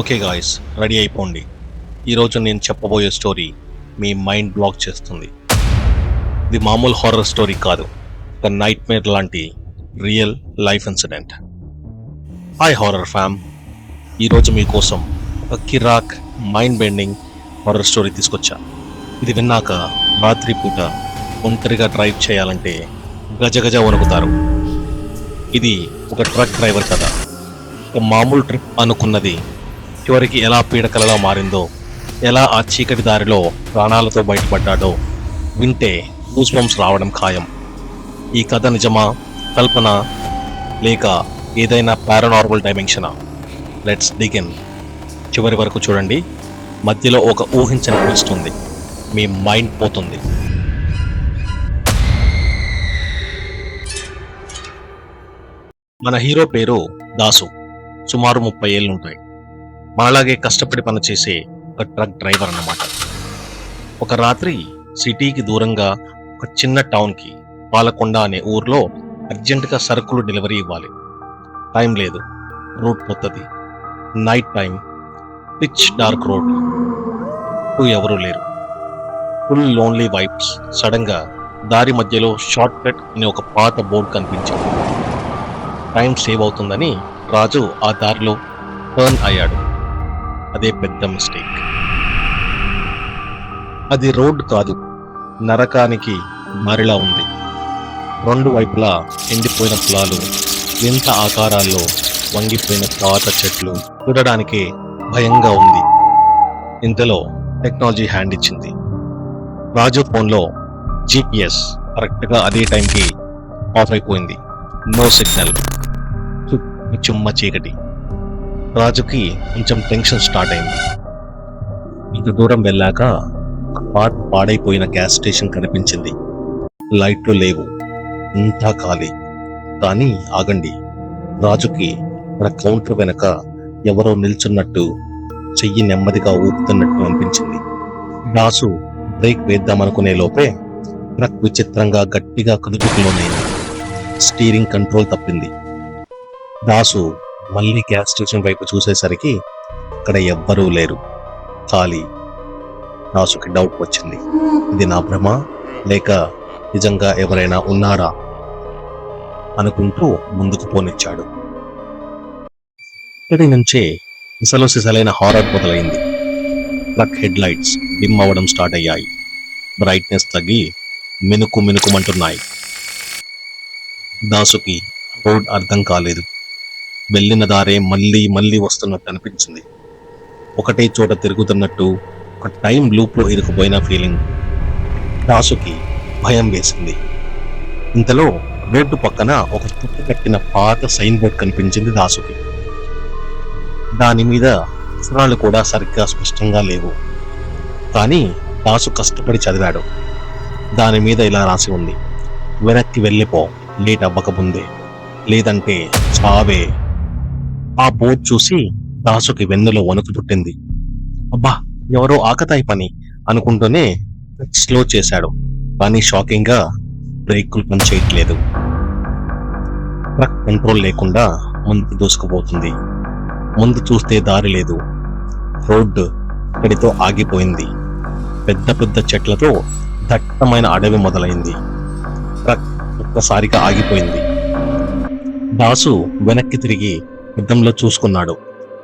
Okay guys ready అయిపోండి. ఈరోజు నేను చెప్పబోయే స్టోరీ మీ మైండ్ బ్లాక్ చేస్తుంది. ఇది మామూలు హారర్ స్టోరీ కాదు. ఒక నైట్ మేర్ లాంటి real life incident hi horror fam ఈరోజు మీకోసం ఒక కిరాక్ మైండ్ బెండింగ్ హారర్ స్టోరీ తీసుకొచ్చా. ఇది విన్నాక రాత్రి పూట ఒంటరిగా డ్రైవ్ చేయాలంటే గజగజ వణుకుతారు. ఇది ఒక ట్రక్ డ్రైవర్ కథ. ఒక మామూలు ట్రిప్ అనుకున్నది చివరికి ఎలా పీడకలలో మారిందో ఎలా ఆ చీకటి దారిలో ప్రాణాలతో బయటపడ్డాడో వింటే గూస్ రావడం ఖాయం. ఈ కథ నిజమా కల్పన లేక ఏదైనా పారానార్మల్ డైమెన్షనా లెట్స్ డిగిన్ చివరి వరకు చూడండి. మధ్యలో ఒక ఊహించని ట్విస్ట్ ఉంది. మీ మైండ్ పోతుంది. మన హీరో పేరు దాసు. సుమారు ముప్పై ఏళ్ళు ఉంటాయి. మాలాగే కష్టపడి పనిచేసే ఒక ట్రక్ డ్రైవర్ అన్నమాట. ఒక రాత్రి సిటీకి దూరంగా ఒక చిన్న టౌన్కి పాలకొండ అనే ఊర్లో అర్జెంటుగా సరుకులు డెలివరీ ఇవ్వాలి. టైం లేదు. రూట్ కొత్తది night time. Pitch dark road. చుట్టూ ఎవరూ లేరు. Full lonely vibes. సడన్గా దారి మధ్యలో షార్ట్ కట్ అనే ఒక పాత బోర్డు కనిపించింది. టైం సేవ్ అవుతుందని రాజు ఆ దారిలో టర్న్ అయ్యాడు. అదే పెద్ద మిస్టేక్ అది రోడ్ కాదు నరకానికి మరిలా ఉంది. రెండు వైపులా ఎండిపోయిన పొలాలు వింత ఆకారాల్లో వంగిపోయిన పాత చెట్లు చూడడానికి భయంగా ఉంది. ఇంతలో టెక్నాలజీ హ్యాండ్ ఇచ్చింది. రాజు ఫోన్లో జీపీఎస్ కరెక్ట్గా అదే టైంకి ఆఫ్ అయిపోయింది. నో సిగ్నల్ చుమ్మ చీకటి. రాజుకి కొంచెం టెన్షన్ స్టార్ట్ అయింది. ఇంత దూరం వెళ్ళాక ఒక పాత పాడైపోయిన గ్యాస్ స్టేషన్ కనిపించింది. లైట్లు లేవు. అంతా ఖాళీ. కానీ ఆగండి. రాజుకి మన కౌంటర్ వెనక ఎవరో నిల్చున్నట్టు చెయ్యి నెమ్మదిగా ఊపుతున్నట్టు అనిపించింది. దాసు బ్రేక్ వేద్దామనుకునే లోపే ట్రక్ విచిత్రంగా గట్టిగా కదుపులోనైంది స్టీరింగ్ కంట్రోల్ తప్పింది. దాసు మళ్ళీ గ్యాస్ స్టేషన్ వైపు చూసేసరికి అక్కడ ఎవ్వరూ లేరు. ఖాళీ. దాసుకి డౌట్ వచ్చింది. ఇది నా భ్రమ? లేక నిజంగా ఎవరైనా ఉన్నారా? అనుకుంటూ ముందుకు పోనిచ్చాడు. ఇక్కడి నుంచే ఇసలు సిసలైన హారర్ మొదలైంది. ట్రక్ హెడ్ లైట్స్ డిమ్ అవ్వడం స్టార్ట్ అయ్యాయి. బ్రైట్నెస్ తగ్గి మినుకు మినుకుమంటున్నాయి. దాసుకి రోడ్ అర్థం కాలేదు. వెళ్ళిన దారే మళ్ళీ మళ్ళీ వస్తున్నట్టు అనిపించింది. ఒకటే చోట తిరుగుతున్నట్టు ఒక టైం లూప్లో ఇరుకుపోయిన ఫీలింగ్. దాసుకి భయం వేసింది. ఇంతలో రోడ్డు పక్కన ఒక చుట్టు కట్టిన పాత సైన్ బోర్డ్ కనిపించింది దాసుకి. దాని మీద అక్షరాలు కూడా సరిగ్గా స్పష్టంగా లేవు. కానీ దాసు కష్టపడి చదివాడు. దాని మీద ఇలా రాసి ఉంది. వెనక్కి వెళ్ళిపో లేట్ అవ్వకముందే. లేదంటే చావే. ఆ బోట్ చూసి దాసుకి వెన్నులో వణుకు పుట్టింది. అబ్బా ఎవరో ఆకతాయి పని అనుకుంటూనే స్లో చేశాడు. కానీ షాకింగ్గా బ్రేకులు పనిచేయట్లేదు. ట్రక్ కంట్రోల్ లేకుండా ముందుకు దూసుకుపోతుంది. ముందు చూస్తే దారి లేదు. రోడ్డు ఇక్కడితో ఆగిపోయింది. పెద్ద పెద్ద చెట్లతో దట్టమైన అడవి మొదలైంది. ట్రక్ ఒక్కసారిగా ఆగిపోయింది. దాసు వెనక్కి తిరిగి అద్దంలో చూసుకున్నాడు.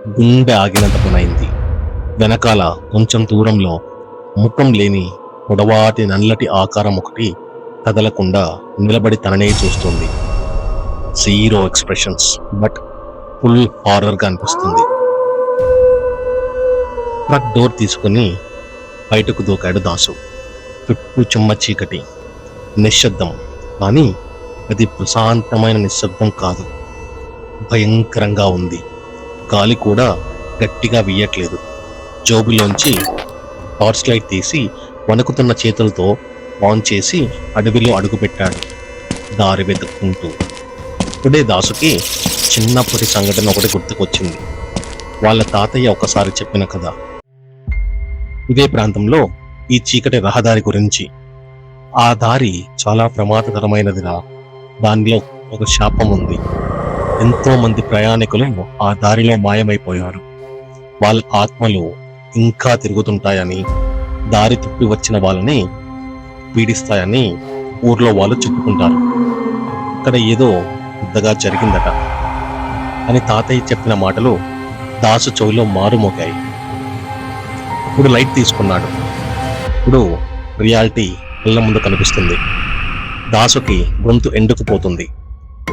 గుండె ఆగినంత పనైంది. వెనకాల కొంచెం దూరంలో ముఖం లేని పొడవాటి నల్లటి ఆకారం ఒకటి కదలకుండా నిలబడి తననే చూస్తుంది. జీరో ఎక్స్ప్రెషన్స్ బట్ ఫుల్ హారర్గా అనిపిస్తుంది. ట్రక్ డోర్ తీసుకుని బయటకు దూకాడు దాసు. చుట్టూ చుమ్మ చీకటి. నిశ్శబ్దం. కానీ అది ప్రశాంతమైన నిశ్శబ్దం కాదు. భయంకరంగా ఉంది. గాలి కూడా గట్టిగా వీయట్లేదు. జోబులోంచి టార్చ్ లైట్ తీసి వణుకుతున్న చేతులతో ఆన్ చేసి అడవిలో అడుగుపెట్టాడు. దారి వెతుక్కుంటూ. ఇప్పుడే దాసుకి చిన్నప్పటి సంఘటన ఒకటి గుర్తుకొచ్చింది. వాళ్ళ తాతయ్య ఒకసారి చెప్పిన కథ. ఇదే ప్రాంతంలో ఈ చీకటి రహదారి గురించి. ఆ దారి చాలా ప్రమాదకరమైనదిరా. దానిలో ఒక శాపం ఉంది. ఎంతో మంది ప్రయాణికులు ఆ దారిలో మాయమైపోయారు. వాళ్ళ ఆత్మలు ఇంకా తిరుగుతుంటాయని దారి తప్పి వచ్చిన వాళ్ళని పీడిస్తాయని ఊర్లో వాళ్ళు చెప్పుకుంటారు. ఇక్కడ ఏదో పెద్దగా జరిగిందట అని తాతయ్య చెప్పిన మాటలు దాసు చెవిలో మారుమోగాయి. ఇప్పుడు లైట్ తీసుకున్నాడు. ఇప్పుడు రియాలిటీ కళ్ళ ముందు కనిపిస్తుంది. దాసుకి గొంతు ఎండుకుపోతుంది.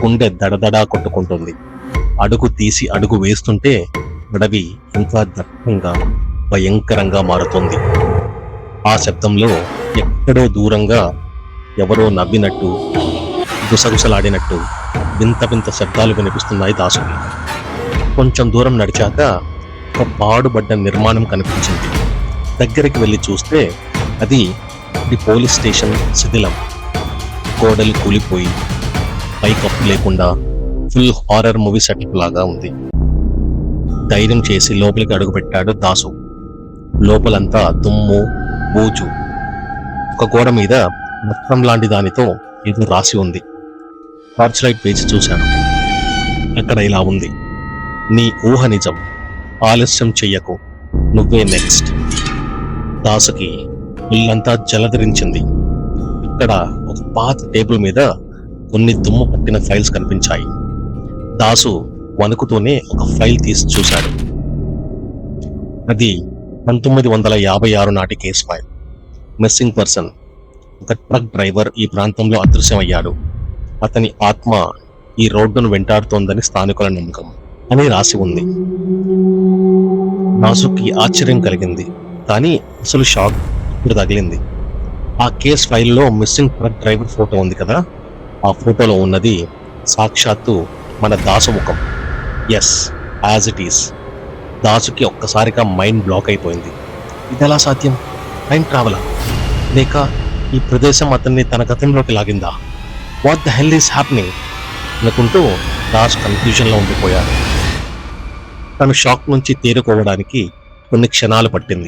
గుండె దడదడా కొట్టుకుంటుంది. అడుగు తీసి అడుగు వేస్తుంటే అడవి ఇంకా దట్టంగా భయంకరంగా మారుతుంది. ఆ శబ్దంలో ఎక్కడో దూరంగా ఎవరో నవ్వినట్టు గుసగుసలాడినట్టు వింత వింత శబ్దాలు వినిపిస్తున్నాయి దాసుకి కొంచెం దూరం నడిచాక ఒక పాడుబడ్డ నిర్మాణం కనిపించింది. దగ్గరికి వెళ్ళి చూస్తే అది ది పోలీస్ స్టేషన్ శిథిలం. గోడలు కూలిపోయి పైకప్పు లేకుండా ఫుల్ హారర్ మూవీ సెటప్ లాగా ఉంది. ధైర్యం చేసి లోపలికి అడుగుపెట్టాడు దాసు. లోపలంతా దుమ్ము బూజు ఒక గోడ మీద మొత్తం లాంటి దానితో ఏదో రాసి ఉంది. టార్చ్ లైట్ వేసి చూశాను. అక్కడ ఇలా ఉంది? నీ ఊహ నిజం. ఆలస్యం చెయ్యకు. నువ్వే నెక్స్ట్. దాసుకి ఇల్లంతా జలధరించింది. ఇక్కడ ఒక పాత టేబుల్ మీద కొన్ని దుమ్ము పట్టిన ఫైల్స్ కనిపించాయి. దాసు వణుకుతూనే ఒక ఫైల్ తీసి చూశాడు. అది పంతొమ్మిది వందల యాభై ఆరు నాటి కేసు ఫైల్. మిస్సింగ్ పర్సన్ ఒక ట్రక్ డ్రైవర్ ఈ ప్రాంతంలో అదృశ్యమయ్యాడు. అతని ఆత్మ ఈ రోడ్డును వెంటాడుతోందని స్థానికుల నమ్మకం అని రాసి ఉంది. నాసుకి ఆశ్చర్యం కలిగింది కానీ అసలు షాక్ ఇప్పుడు తగిలింది. ఆ కేస్ ఫైల్లో మిస్సింగ్ ట్రక్ డ్రైవర్ ఫోటో ఉంది కదా? ఆ ఫోటోలో ఉన్నది సాక్షాత్తు మన దాసు ముఖం ఎస్ యాజ్ ఇట్ ఈస్ దాసుకి ఒక్కసారిగా మైండ్ బ్లాక్ అయిపోయింది. ఇది ఎలా సాధ్యం? టైం ట్రావెలా లేక ఈ ప్రదేశం అతన్ని తన గతంలోకి లాగిందా? What the hell is happening అనుకుంటూ దాస్ కన్ఫ్యూజన్లో ఉండిపోయాడు. తను షాక్ నుంచి తేరుకోవడానికి కొన్ని క్షణాలు పట్టింది.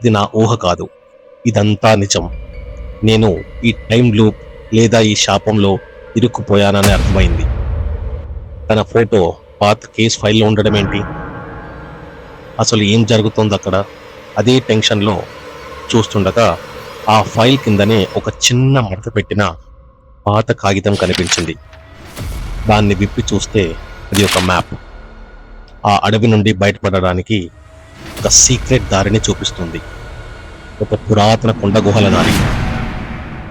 ఇది నా ఊహ కాదు. ఇదంతా నిజం. నేను ఈ టైం లూప్ లేదా ఈ శాపంలో ఇరుక్కుపోయానని అర్థమైంది. తన ఫోటో పాత కేస్ ఫైల్లో ఉండడం ఏంటి? అసలు ఏం జరుగుతుంది అక్కడ? అదే టెన్షన్లో చూస్తుండగా ఆ ఫైల్ కిందనే ఒక చిన్న మడత పెట్టిన పాత కాగితం కనిపించింది. దాన్ని విప్పి చూస్తే అది ఒక మ్యాప్. ఆ అడవి నుండి బయటపడడానికి ఒక సీక్రెట్ దారిని చూపిస్తుంది. ఒక పురాతన కొండ గుహల దారి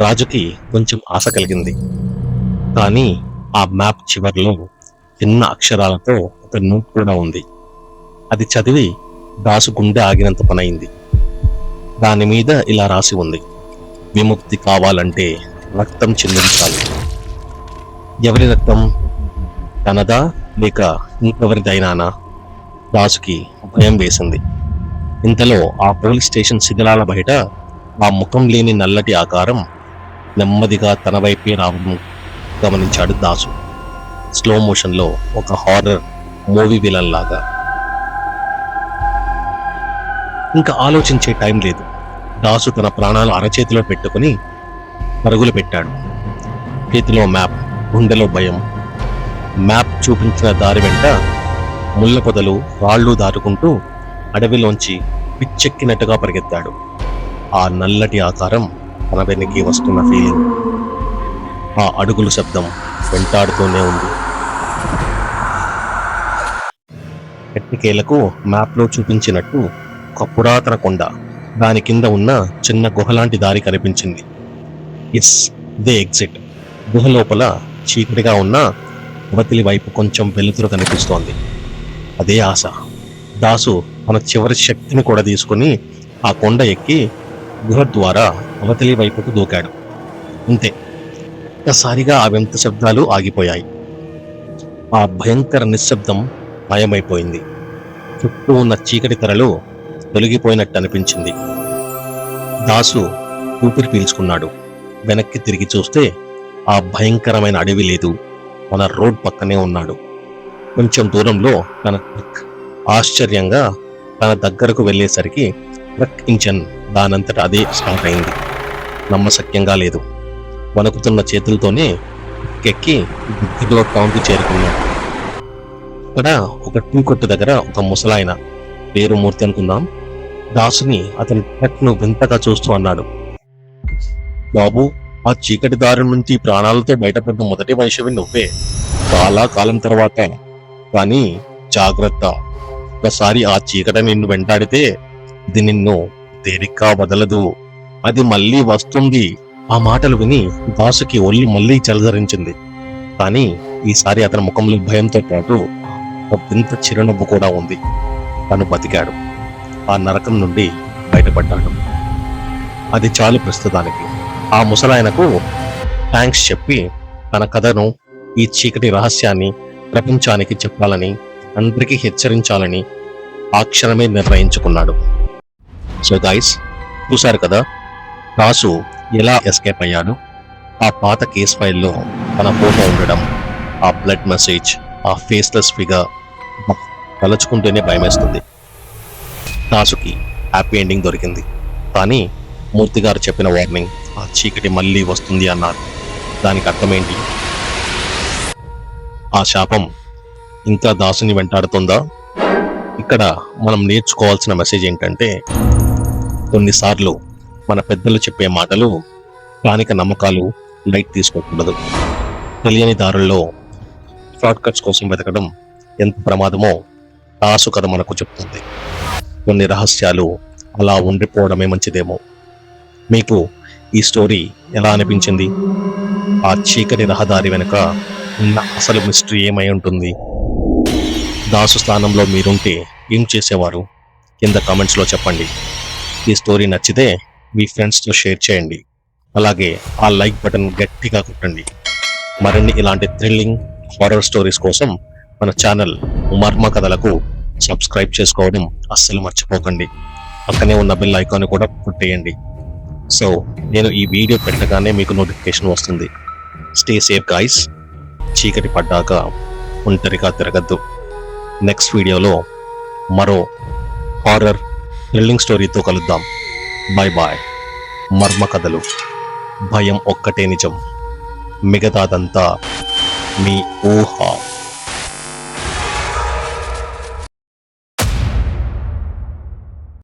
రాజుకి కొంచెం ఆశ కలిగింది. కానీ ఆ మ్యాప్ చివర్లో చిన్న అక్షరాలతో ఒక నోట్ కూడా ఉంది. అది చదివి దాసు గుండె ఆగినంత పనైంది. దాని మీద ఇలా రాసి ఉంది. విముక్తి కావాలంటే రక్తం చెల్లించాలి. ఎవరి రక్తం? తనదా లేక ఇంకెవరిదైనానా? దాసుకి భయం వేసింది. ఇంతలో ఆ పోలీస్ స్టేషన్ శిథిలాల బయట ఆ ముఖం లేని నల్లటి ఆకారం నెమ్మదిగా తన వైపే రావడం గమనించాడు దాసు. స్లో మోషన్లో ఒక హారర్ మూవీ విలన్ లాగా. ఇంకా ఆలోచించే టైం లేదు. దాసు తన ప్రాణాలు అరచేతిలో పెట్టుకుని పరుగులు పెట్టాడు. చేతిలో మ్యాప్ గుండెలో భయం. మ్యాప్ చూపించిన దారి వెంట ముళ్ళ పొదలు రాళ్ళు దాటుకుంటూ అడవిలోంచి పిచ్చెక్కినట్టుగా పరిగెత్తాడు. ఆ నల్లటి ఆకారం తన వెనక్కి వస్తున్న ఫీలింగ్ ఆ అడుగుల శబ్దం వెంటాడుతూనే ఉంది. ఎట్టికేలకు మ్యాప్లో చూపించినట్టు ఒక పురాతన కొండ. దాని కింద ఉన్న చిన్న గుహలాంటి దారి కనిపించింది. ఎస్ దే ఎగ్జిట్ గుహ లోపల చీకటిగా ఉన్న అవతలి వైపు కొంచెం వెలుతురు కనిపిస్తోంది. అదే ఆశ. దాసు తన చివరి శక్తిని కూడా తీసుకుని ఆ కొండ ఎక్కి గుహ ద్వారా అవతలి వైపుకు దూకాడు. అంతే. ఒక్కసారిగా ఆ వింత శబ్దాలు ఆగిపోయాయి. ఆ భయంకర నిశ్శబ్దం మాయమైపోయింది. చుట్టూ ఉన్న చీకటి తెరలు తొలగిపోయినట్టు అనిపించింది. దాసు ఊపిరి పీల్చుకున్నాడు. వెనక్కి తిరిగి చూస్తే ఆ భయంకరమైన అడవి లేదు. మన రోడ్ పక్కనే ఉన్నాడు. కొంచెం దూరంలో తన ఆశ్చర్యంగా తన దగ్గరకు వెళ్ళేసరికి ట్రక్ ఇంజన్ దానంతట అదే స్టార్ట్ అయింది. నమ్మశక్యంగా లేదు. వణుకుతున్న చేతులతోనే ఎక్కి దగ్గరలో టౌన్కి చేరుకున్నాడు. అక్కడ ఒక టీ కొట్టు దగ్గర ఒక ముసలాయన పేరు మూర్తి అనుకుందాం. దాసుని అతని ను వింతగా చూస్తూ అన్నాడు. బాబు ఆ చీకటి దారి నుంచి ప్రాణాలతో బయటపడిన మొదటి మనిషివి నువ్వే. చాలా కాలం తర్వాత. కానీ జాగ్రత్త. ఒకసారి ఆ చీకట నిన్ను వెంటాడితే ఇది నిన్ను తేలిగ్గా వదలదు. అది మళ్ళీ వస్తుంది. ఆ మాటలు విని దాసుకి ఒళ్ళు మళ్ళీ చలదరించింది కానీ ఈసారి అతని ముఖంలో భయంతో పాటు ఒక వింత చిరునవ్వు కూడా ఉంది. తను బతికాడు. ఆ నరకం నుండి బయటపడ్డాడు. అది చాలు ప్రస్తుతానికి. ఆ ముసలాయనకు థ్యాంక్స్ చెప్పి తన కథను ఈ చీకటి రహస్యాన్ని ప్రపంచానికి చెప్పాలని అందరికీ హెచ్చరించాలని ఆ క్షణమే నిర్ణయించుకున్నాడు. సో గైస్ చూశారు కదా? కాసు ఎలా ఎస్కేప్ అయ్యాడు? ఆ పాత కేస్ ఫైల్లో తన ఫోటో ఉండడం ఆ బ్లడ్ మెసేజ్ ఆ ఫేస్లెస్ ఫిగర్ తలుచుకుంటేనే భయమేస్తుంది. కాసుకి హ్యాపీ ఎండింగ్ దొరికింది. కానీ మూర్తి గారు చెప్పిన వార్నింగ్ ఆ చీకటి మళ్ళీ వస్తుంది అన్నారు. దానికి అర్థమేంటి? ఆ శాపం ఇంకా దాసుని వెంటాడుతుందా? ఇక్కడ మనం నేర్చుకోవాల్సిన మెసేజ్ ఏంటంటే కొన్నిసార్లు మన పెద్దలు చెప్పే మాటలు స్థానిక నమ్మకాలు లైట్ తీసుకోకూడదు. తెలియని దారుల్లో షార్ట్ కట్స్ కోసం వెతకడం ఎంత ప్రమాదమో రాసు కథ మనకు చెప్తుంది. కొన్ని రహస్యాలు అలా ఉండిపోవడమే మంచిదేమో. మీకు ఈ స్టోరీ ఎలా అనిపించింది? ఆ చీకటి రహదారి వెనుక ఉన్న అసలు మిస్టరీ ఏమై ఉంటుంది? దాసు స్థానంలో మీరుంటే ఏం చేసేవారు? కింద కామెంట్స్లో చెప్పండి. ఈ స్టోరీ నచ్చితే మీ ఫ్రెండ్స్తో షేర్ చేయండి. అలాగే ఆ లైక్ బటన్ గట్టిగా కొట్టండి. మరిన్ని ఇలాంటి థ్రిల్లింగ్ హారర్ స్టోరీస్ కోసం మన ఛానల్ మర్మ కథలకు సబ్స్క్రైబ్ చేసుకోవడం అస్సలు మర్చిపోకండి. పక్కనే ఉన్న బిల్ ఐకాన్ కూడా కొట్టేయండి. సో నేను ఈ వీడియో పెట్టగానే మీకు నోటిఫికేషన్ వస్తుంది. స్టే సేఫ్ గాయస్ చీకటి పడ్డాక ఒంటరిగా తిరగద్దు. నెక్స్ట్ వీడియోలో మరో హారర్ థ్రిల్లింగ్ స్టోరీతో కలుద్దాం. Bye bye. మర్మ కథలు. భయం ఒక్కటే నిజం. మిగతాదంతా మీ ఊహ.